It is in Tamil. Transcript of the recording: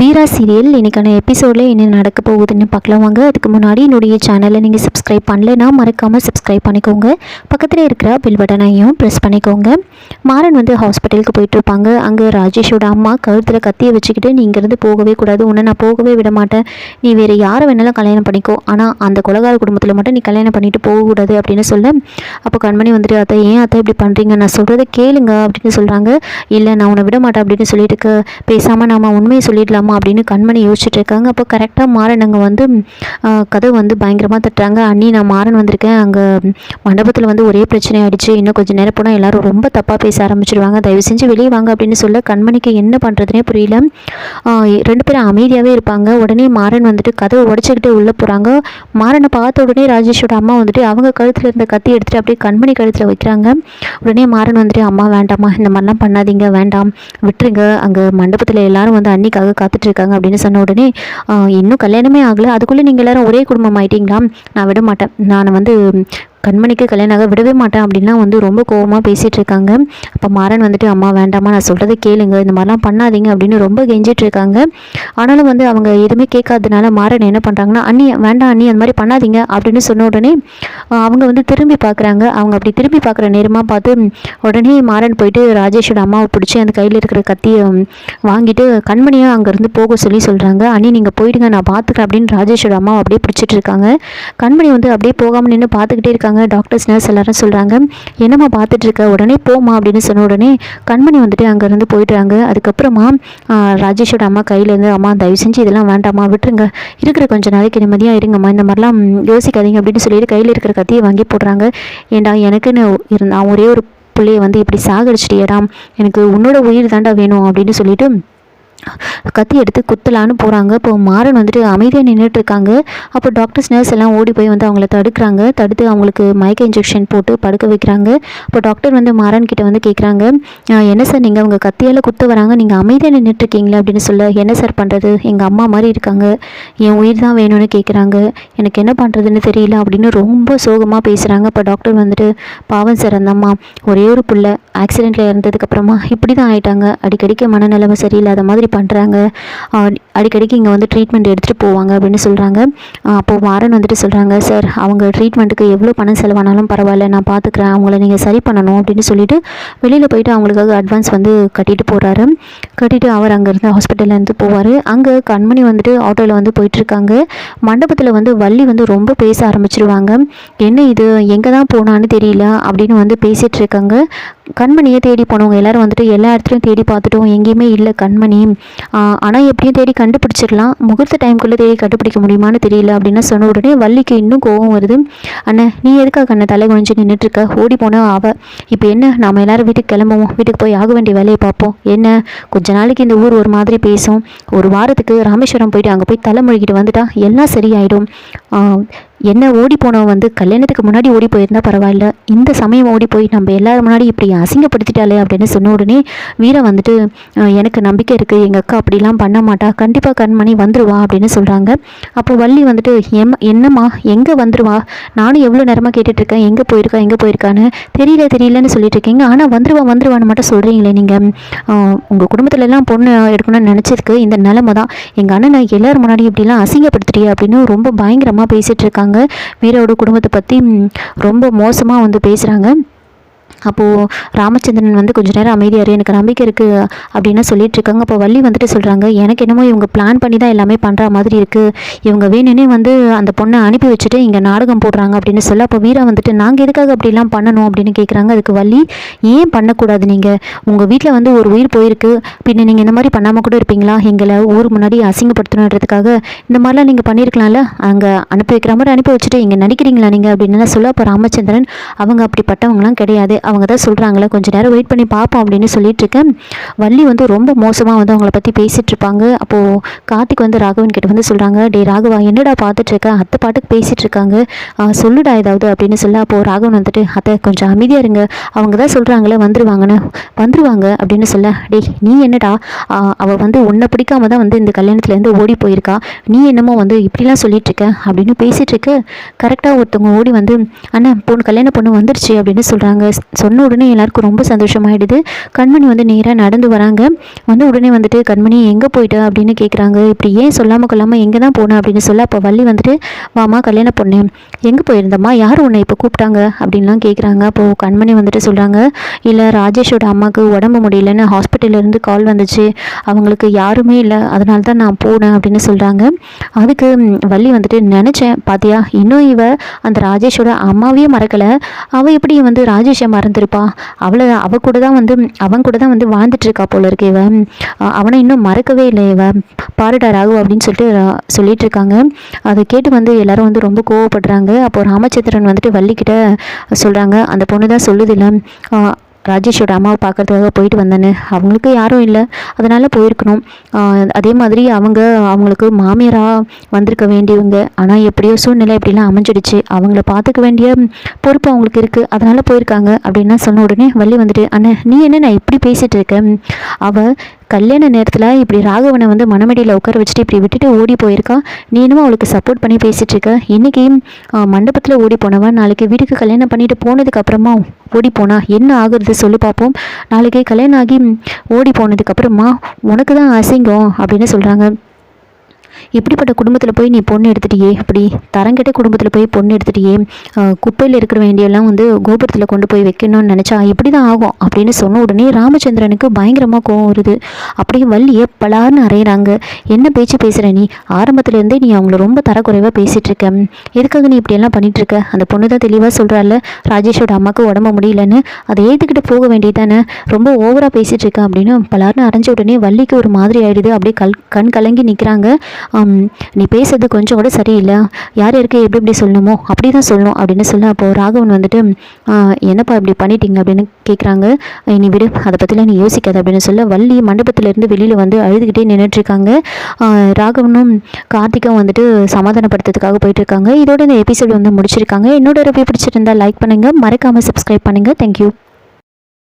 வீரா சீரியல் இன்னைக்கான எபிசோடில் என்ன நடக்க போகுதுன்னு பார்க்கலாம் வாங்க. அதுக்கு முன்னாடி என்னுடைய சேனலை நீங்கள் சப்ஸ்கிரைப் பண்ணலைன்னா மறக்காமல் சப்ஸ்கிரைப் பண்ணிக்கோங்க. பக்கத்தில் இருக்கிற பில் பட்டனையும் ப்ரெஸ் பண்ணிக்கோங்க. மாறன் வந்து ஹாஸ்பிட்டலுக்கு போயிட்டு இருப்பாங்க. அங்கே ராஜேஷோட அம்மா கழுத்தில் கத்தியை வச்சுக்கிட்டு நீ இங்கேருந்து போகவே கூடாது. உன்னை நான் போகவே விட மாட்டேன். நீ வேறு யாரை வேணாலும் கல்யாணம் பண்ணிக்கோ. ஆனால் அந்த கொலகார குடும்பத்தில் மட்டும் நீ கல்யாணம் பண்ணிட்டு போகக்கூடாது அப்படின்னு சொல்ல அப்போ கண்மணி வந்துட்டு அத்தை ஏன் அத்தை இப்படி பண்ணுறீங்க நான் சொல்கிறத கேளுங்க அப்படின்னு சொல்கிறாங்க இல்லை நான் உன்னை விட மாட்டேன் அப்படின்னு சொல்லிட்டு பேசாமல் நம்ம உண்மையை சொல்லிடலாம்? அப்படின்னு கண்மணி யோசிச்சுட்டு இருக்காங்க. அப்போ கரெக்டாக மாறன் அங்கே வந்து கதவு வந்து பயங்கரமாக தட்டுறாங்க. அண்ணி நான் மாறன் வந்திருக்கேன். அங்கே மண்டபத்தில் வந்து ஒரே பிரச்சனை ஆயிடுச்சு. இன்னும் கொஞ்சம் நேரம் போனால் எல்லாரும் ரொம்ப தப்பாக பேச ஆரம்பிச்சிடுவாங்க தயவு செஞ்சு வெளியே வாங்க அப்படின்னு சொல்ல கண்மணிக்கு என்ன பண்ணுறதுனே புரியல. ரெண்டு பேரும் அமைதியாகவே இருப்பாங்க. உடனே மாறன் வந்துட்டு கதவை உடச்சிக்கிட்டே உள்ளே போகிறாங்க மாறனை பார்த்த உடனே ராஜேஷோட அம்மா வந்துட்டு அவங்க கழுத்தில் இருந்த கத்தி எடுத்துகிட்டு அப்படியே கண்மணி கழுத்தில் வைக்கிறாங்க. உடனே மாறன் வந்துட்டு அம்மா வேண்டாம்மா. இந்த மாதிரிலாம் பண்ணாதீங்க. வேண்டாம். விட்டுருங்க. அங்கே மண்டபத்தில் எல்லாரும் வந்து அன்னிக்காக காத்து இருக்காங்க அப்படின்னு சொன்ன உடனே இன்னும் கல்யாணமே ஆகலை. அதுக்குள்ளே நீங்கள் எல்லாரும் ஒரே குடும்பம் ஆயிட்டீங்களா நான் விட மாட்டேன். நான் வந்து கண்மணிக்கு கல்யாணம் ஆக விடவே மாட்டேன் அப்படின்லாம் வந்து ரொம்ப கோவமாக பேசிகிட்டு இருக்காங்க. அப்போ மாறன் வந்துட்டு அம்மா வேண்டாம்மா நான் சொல்கிறத கேளுங்க. இந்த மாதிரிலாம் பண்ணாதீங்க அப்படின்னு ரொம்ப கெஞ்சிட்டு இருக்காங்க. ஆனாலும் வந்து அவங்க எதுவுமே கேட்காதனால மாறன் என்ன பண்ணுறாங்கன்னா அண்ணி வேண்டாம் அண்ணி அந்த மாதிரி பண்ணாதீங்க அப்படின்னு சொன்ன உடனே அவங்க வந்து திரும்பி பார்க்குறாங்க அவங்க அப்படி திரும்பி பார்க்குற நேரமாக பார்த்து உடனே மாறன் போயிட்டு ராஜேஷோட அம்மாவை பிடிச்சி அந்த கையில் இருக்கிற கத்தியை வாங்கிட்டு கண்மணியாக அங்கேருந்து போக சொல்லி சொல்கிறாங்க அண்ணி நீங்கள் போயிடுங்க நான் பார்த்துக்கிறேன் அப்படின்னு ராஜேஷோட அம்மாவை அப்படியே பிடிச்சிட்டு இருக்காங்க. கண்மணி வந்து அப்படியே போகாமல் நின்று பார்த்துக்கிட்டே இருக்காங்க. டாக்டர்ஸ் நர்ஸ் எல்லாரும் சொல்கிறாங்க என்னம்மா பார்த்துட்ருக்க உடனே போமா அப்படின்னு சொன்ன உடனே கண்மணி வந்துட்டு அங்கேருந்து போயிடுறாங்க. அதுக்கப்புறமா ராஜேஷோட அம்மா கையிலேருந்து அம்மா தயவு செஞ்சு இதெல்லாம் வேண்டாம்மா விட்டுருங்க. இருக்கிற கொஞ்ச நாளைக்கு நிம்மதியாக இருங்கம்மா. இந்த மாதிரிலாம் யோசிக்காதீங்க அப்படின்னு சொல்லிட்டு கையில் இருக்கிற கத்தியை வாங்கி போடுறாங்க. ஏண்டா எனக்குன்னு இருந்தான் ஒரே ஒரு பிள்ளைய வந்து இப்படி சாகடிச்சிட்டியடா. எனக்கு உன்னோட உயிர் தாண்டா வேணும் அப்படின்னு சொல்லிட்டு கத்தி எடுத்து குத்தலான்னு போகிறாங்க இப்போ மாறன் வந்துட்டு அமைதியாக நின்றுட்டு இருக்காங்க. அப்போ டாக்டர்ஸ் நர்ஸ் எல்லாம் ஓடி போய் வந்து அவங்கள தடுக்கிறாங்க. தடுத்து அவங்களுக்கு மயக்க இன்ஜெக்ஷன் போட்டு படுக்க வைக்கிறாங்க. இப்போ டாக்டர் வந்து மாறன் கிட்ட வந்து கேட்குறாங்க என்ன சார் நீங்கள் அவங்க கத்தியால் குத்த வராங்க. நீங்கள் அமைதியாக நின்றுட்டு இருக்கீங்களே? அப்படின்னு சொல்ல என்ன சார் பண்ணுறது எங்கள் அம்மா மாதிரி இருக்காங்க. என் உயிர் தான் வேணும்னு கேட்குறாங்க எனக்கு என்ன பண்ணுறதுன்னு தெரியல. அப்படின்னு ரொம்ப சோகமாக பேசுகிறாங்க இப்போ டாக்டர் வந்துட்டு பாவம் சார் அந்த அம்மா ஒரே ஒரு புள்ள. ஆக்சிடெண்ட்டில் இறந்ததுக்கப்புறமா இப்படி தான் ஆயிட்டாங்க. அடிக்கடிக்கு மனநிலைமை சரியில்லாத மாதிரி பண்ணுறாங்க அடிக்கடிக்கு இங்கே வந்து ட்ரீட்மெண்ட் எடுத்துகிட்டு போவாங்க அப்படின்னு சொல்கிறாங்க அப்போது மாறன் வந்துட்டு சொல்கிறாங்க சார் அவங்க ட்ரீட்மெண்ட்டுக்கு எவ்வளோ பணம் செலவானாலும் பரவாயில்ல நான் பார்த்துக்குறேன் அவங்கள நீங்கள் சரி பண்ணணும் அப்படின்னு சொல்லிட்டு வெளியில் போயிட்டு அவங்களுக்காக அட்வான்ஸ் வந்து கட்டிட்டு போகிறாரு கட்டிட்டு அவர் அங்கேருந்து ஹாஸ்பிட்டல்லேருந்து போவார். அங்கே கண்மணி வந்துட்டு ஆட்டோவில் வந்து போயிட்டுருக்காங்க. மண்டபத்தில் வந்து வள்ளி வந்து ரொம்ப பேச ஆரம்பிச்சிருவாங்க. என்ன இது? எங்கே தான் போனான்னு தெரியல அப்படின்னு வந்து பேசிகிட்டு இருக்காங்க. கண்மணியை தேடி போனவங்க எல்லோரும் வந்துட்டு எல்லா இடத்துலையும் தேடி பார்த்துட்டோம். எங்கேயுமே இல்லை கண்மணி. ஆனால் எப்படியும் தேடி கண்டுபிடிச்சிடலாம். முகூர்த்த டைம்குள்ளே தேடி கண்டுபிடிக்க முடியுமான்னு தெரியல அப்படின்னு சொன்ன உடனே வள்ளிக்கு இன்னும் கோபம் வருது. அண்ணன் நீ எதுக்காக கண்ணை தலை குனிஞ்சு நின்றுட்டுருக்க ஓடி போனால் ஆவ இப்போ என்ன? நாம் எல்லோரும் வீட்டுக்கு கிளம்புவோம். வீட்டுக்கு போய் ஆக வேண்டிய வேலையை பார்ப்போம். என்ன? கொஞ்ச நாளைக்கு இந்த ஊர் ஒரு மாதிரி பேசும். ஒரு வாரத்துக்கு ராமேஸ்வரம் போயிட்டு அங்கே போய் தலை முழுகிட்டு வந்துட்டா எல்லாம் சரியாயிடும். என்ன ஓடி போனவன் வந்து கல்யாணத்துக்கு முன்னாடி ஓடி போயிருந்தா பரவாயில்ல. இந்த சமயம் ஓடி போய் நம்ம எல்லாரும் முன்னாடி இப்படி அசிங்கப்படுத்திட்டாலே அப்படின்னு சொன்ன உடனே வீர வந்துட்டு எனக்கு நம்பிக்கை இருக்குது எங்கள் அக்கா அப்படிலாம் பண்ண மாட்டா. கண்டிப்பாக கண்மணி வந்துடுவா அப்படின்னு சொல்கிறாங்க அப்போ வள்ளி வந்துட்டு எம் என்னம்மா? எங்கே வந்துடுவா நானும் எவ்வளோ நேரமாக கேட்டுட்ருக்கேன். எங்கே போயிருக்கா? எங்கே போயிருக்கான்னு? தெரியல தெரியலன்னு சொல்லிட்டு இருக்கீங்க ஆனால் வந்துடுவா வந்துடுவான்னு மட்டும் சொல்கிறீங்களே நீங்கள் உங்கள் குடும்பத்துலலாம் பொண்ணு எடுக்கணும்னு நினச்சிருக்கு. இந்த நிலமை தான். எங்கள் அண்ணனை எல்லோரும் முன்னாடி இப்படிலாம் அசிங்கப்படுத்துறியே? அப்படின்னு ரொம்ப பயங்கரமாக பேசிகிட்டு இருக்காங்க வீரோட குடும்பத்தை பற்றி ரொம்ப மோசமாக வந்து பேசுகிறாங்க அப்போது ராமச்சந்திரன் வந்து கொஞ்ச நேரம் அமைதியாரு எனக்கு நம்பிக்கை இருக்குது அப்படின்னு சொல்லிட்டு இருக்காங்க. அப்போ வள்ளி வந்துட்டு சொல்கிறாங்க எனக்கு என்னமோ இவங்க பிளான் பண்ணி தான் எல்லாமே பண்ணுற மாதிரி இருக்குது இவங்க வேணும்னே வந்து அந்த பொண்ணை அனுப்பி வச்சுட்டு இங்கே நாடகம் போடுறாங்க அப்படின்னு சொல்ல அப்போ வீரா வந்துட்டு நாங்கள் எதுக்காக அப்படிலாம் பண்ணணும்? அப்படின்னு கேட்குறாங்க அதுக்கு வள்ளி ஏன் பண்ணக்கூடாது நீங்கள் உங்கள் வீட்டில் வந்து ஒரு உயிர் போயிருக்கு. பின்ன நீங்கள் இந்த மாதிரி பண்ணாமல் கூட இருப்பீங்களா? எங்களை ஊர் முன்னாடி அசிங்கப்படுத்தணுன்றதுக்காக இந்த மாதிரிலாம் நீங்கள் பண்ணியிருக்கலாம்ல அங்கே அனுப்பி வைக்கிற மாதிரி அனுப்பி வச்சுட்டு இங்கே நடிக்கிறீங்களா நீங்கள் அப்படின்னு சொல்ல அப்போ ராமச்சந்திரன் அவங்க அப்படிப்பட்டவங்களாம் கிடையாது. அவங்க தான் சொல்கிறாங்களே கொஞ்ச நேரம் வெயிட் பண்ணி பார்ப்போம் அப்படின்னு சொல்லிட்டு இருக்கேன். வள்ளி வந்து ரொம்ப மோசமாக வந்து அவங்கள பற்றி பேசிகிட்டு இருப்பாங்க. அப்போது கார்த்திக் வந்து ராகவன் கிட்ட வந்து சொல்கிறாங்க டே ராகவா என்னடா பார்த்துட்ருக்கேன் அத்தை பாட்டுக்கு பேசிகிட்டு இருக்காங்க. சொல்லுடா ஏதாவது அப்படின்னு சொல்ல அப்போது ராகவன் வந்துட்டு அத்தை கொஞ்சம் அமைதியாக இருங்க. அவங்க தான் சொல்கிறாங்களே வந்துருவாங்கன்னு. வந்துருவாங்க அப்படின்னு சொல்ல டேய் நீ என்னடா? அவள் வந்து உன்னை பிடிக்காம தான் வந்து இந்த கல்யாணத்துலேருந்து ஓடி போயிருக்கா. நீ என்னமோ வந்து இப்படிலாம் சொல்லிட்டு இருக்க அப்படின்னு பேசிகிட்ருக்க இருக்க. கரெக்டாக ஒருத்தவங்க ஓடி வந்து அண்ணா பொண்ணு கல்யாண பொண்ணு வந்துருச்சு அப்படின்னு சொல்கிறாங்க சொன்ன உடனே எல்லாருக்கும் ரொம்ப சந்தோஷமாயிடுது. கண்மணி வந்து நேராக நடந்து வராங்க. வந்து உடனே வந்துட்டு கண்மணி எங்கே போயிட்ட? அப்படின்னு கேட்குறாங்க இப்படி ஏன் சொல்லாமல் கொள்ளாமல் எங்கே தான் போனேன் அப்படின்னு சொல்ல அப்போ வள்ளி வந்துட்டு வாமா கல்யாண பொண்ணு. எங்கே போயிருந்தம்மா? யார் உன்னை இப்போ கூப்பிட்டாங்க? அப்படின்லாம் கேட்குறாங்க அப்போது கண்மணி வந்துட்டு சொல்கிறாங்க இல்லை ராஜேஷோட அம்மாவுக்கு உடம்பு முடியலன்னு ஹாஸ்பிட்டல்லேருந்து கால் வந்துச்சு. அவங்களுக்கு யாருமே இல்லை. அதனால தான் நான் போனேன் அப்படின்னு சொல்கிறாங்க அதுக்கு வள்ளி வந்துட்டு நினச்சேன் பாத்தியா? இன்னும் இவ அந்த ராஜேஷோட அம்மாவே மறக்கலை. அவள் எப்படி வந்து ராஜேஷை மறந்துருப்பா. அவளை அவ கூட தான் வந்து அவன் கூட தான் வந்து வாழ்ந்துட்டுருக்கா போல இருக்கு இவ அவனை இன்னும் மறக்கவே இல்லை இவ. பாருடா ராகு அப்படின்னு சொல்லிட்டு சொல்லிட்டு இருக்காங்க அதை கேட்டு வந்து எல்லாரும் வந்து ரொம்ப கோவப்படுறாங்க. அப்போ ராமச்சந்திரன் வந்துட்டு வள்ளிக்கிட்ட சொல்கிறாங்க அந்த பொண்ணு தான் சொல்லுதில்ல ராஜேஷோட அம்மாவை பார்க்குறதுக்காக போயிட்டு வந்தேன்னு. அவங்களுக்கு யாரும் இல்லை. அதனால் போயிருக்கணும். அதே மாதிரி அவங்க அவங்களுக்கு மாமியாராக வந்திருக்க வேண்டியவங்க. ஆனால் எப்படியோ சூழ்நிலை இப்படிலாம் அமைஞ்சிடுச்சு. அவங்கள பார்த்துக்க வேண்டிய பொறுப்பு அவங்களுக்கு இருக்குது அதனால் போயிருக்காங்க. அப்படின்னா சொன்ன உடனே வள்ளி வந்துட்டு அண்ணே நீ என்ன நான் இப்படி பேசிகிட்டு இருக்கேன் அவள் கல்யாண நேரத்தில் இப்படி ராகவனை வந்து மணமடியில் உட்கார வச்சுட்டு இப்படி விட்டுட்டு ஓடி போயிருக்கா? நீனும் அவளுக்கு சப்போர்ட் பண்ணி பேசிகிட்டு இருக்க. இன்றைக்கி மண்டபத்தில் ஓடி போனவன் நாளைக்கு வீட்டுக்கு கல்யாணம் பண்ணிட்டு போனதுக்கப்புறமா ஓடி போனா? என்ன ஆகுறது சொல்லி பார்ப்போம் நாளைக்கு கல்யாணம் ஆகி ஓடி போனதுக்கப்புறமா உனக்கு தான் அசிங்கம் அப்படின்னு சொல்கிறாங்க இப்படிப்பட்ட குடும்பத்தில் போய் நீ பொண்ணு எடுத்துட்டியே? இப்படி தரங்கெட்ட குடும்பத்தில் போய் பொண்ணு எடுத்துட்டியே? குப்பையில் இருக்கிற வேண்டியெல்லாம் வந்து கோபுரத்தில் கொண்டு போய் வைக்கணும்னு நினச்சா இப்படி தான் ஆகும் அப்படின்னு சொன்ன உடனே ராமச்சந்திரனுக்கு பயங்கரமாக கோவம் வருது. அப்படியே வள்ளியை பலார்னு அறையிறாங்க. என்ன பேச்சு பேசுகிற நீ? ஆரம்பத்துலேருந்தே நீ அவங்கள ரொம்ப தரக்குறைவாக பேசிகிட்டு இருக்க. எதுக்காக நீ இப்படியெல்லாம் பண்ணிகிட்ருக்க இருக்க? அந்த பொண்ணு தான் தெளிவாக சொல்கிறாள் ராஜேஷோட அம்மாவுக்கு உடம்பு முடியலன்னு. அதை ஏற்றுக்கிட்டு போக வேண்டியதானே ரொம்ப ஓவராக பேசிகிட்ருக்க அப்படின்னு பலார்னு அரைஞ்ச உடனே வள்ளிக்கு ஒரு மாதிரி ஆயிடுது. அப்படியே கல் கண் கலங்கி நிற்கிறாங்க நீ பேசுறது கொஞ்சம் கூட சரியில்லை. யார் யாருக்கு எப்படி எப்படி சொல்லணுமோ அப்படி தான் சொல்லணும் அப்படின்னு சொல்ல அப்போது ராகவன் வந்துட்டு என்னப்பா இப்படி பண்ணிட்டீங்க? அப்படின்னு கேட்குறாங்க நீ விடு அதை பற்றிலாம் நீ யோசிக்காது அப்படின்னு சொல்ல வள்ளி மண்டபத்திலேருந்து வெளியில் வந்து அழுதுகிட்டே நின்றுட்டுருக்காங்க ராகவனும் கார்த்திக்கும் வந்துட்டு சமாதானப்படுத்துறதுக்காக போயிட்டுருக்காங்க. இதோட இந்த எபிசோட் வந்து முடிச்சிருக்காங்க. என்னோட ரிவ்யூ பிடிச்சிருந்தா லைக் பண்ணுங்கள் மறக்காமல் சப்ஸ்கிரைப் பண்ணுங்கள் தேங்க்யூ